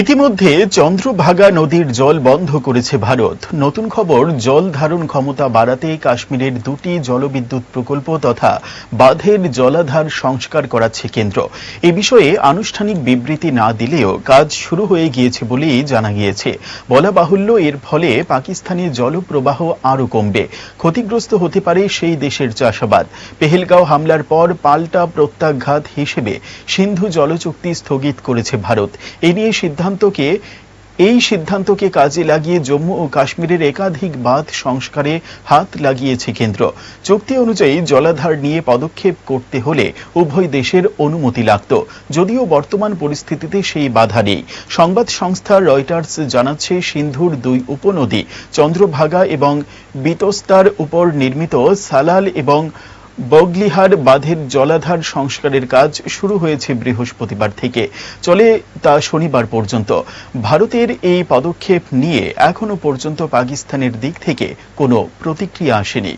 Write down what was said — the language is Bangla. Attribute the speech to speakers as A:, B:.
A: ইতিমধ্যে চন্দ্রভাগা নদীর জল বন্ধ করেছে ভারত। নতুন খবর, জল ধারণ ক্ষমতা বাড়াতে কাশ্মীরের দুটি জলবিদ্যুৎ প্রকল্প তথা বাঁধের জলাধার সংস্কার করাচ্ছে কেন্দ্র। এ বিষয়ে আনুষ্ঠানিক বিবৃতি না দিলেও কাজ শুরু হয়ে গিয়েছে বলেই জানা গিয়েছে। বলা বাহুল্য, এর ফলে পাকিস্তানি জলপ্রবাহ আরও কমবে। ক্ষতিগ্রস্ত হতে পারে সেই দেশের চাষাবাদ। পেহেলগাঁও হামলার পর পাল্টা প্রত্যাঘাত হিসেবে সিন্ধু জলচুক্তি স্থগিত করেছে ভারত। এ নিয়ে সিদ্ধান্তকে, এই সিদ্ধান্তকে কাজে লাগিয়ে জম্মু ও কাশ্মীরের একাধিক বাঁধ সংস্কারে হাত লাগিয়েছে কেন্দ্র। চুক্তি অনুযায়ী জলাধার নিয়ে পদক্ষেপ করতে হলে উভয় দেশের অনুমতি লাগত। যদিও বর্তমান পরিস্থিতিতে সেই বাধা নেই। সংবাদ সংস্থা রয়টার্স জানাচ্ছে, সিন্ধুর দুই উপনদী চন্দ্রভাগা এবং বিতস্তার উপর নির্মিত সালাল এবং বগলিহার বাঁধের জলাধার সংস্কারের কাজ শুরু হয়েছে বৃহস্পতিবার থেকে। চলে তা শনিবার পর্যন্ত। ভারতের এই পদক্ষেপ নিয়ে এখনও পর্যন্ত পাকিস্তানের দিক থেকে কোনো প্রতিক্রিয়া আসেনি।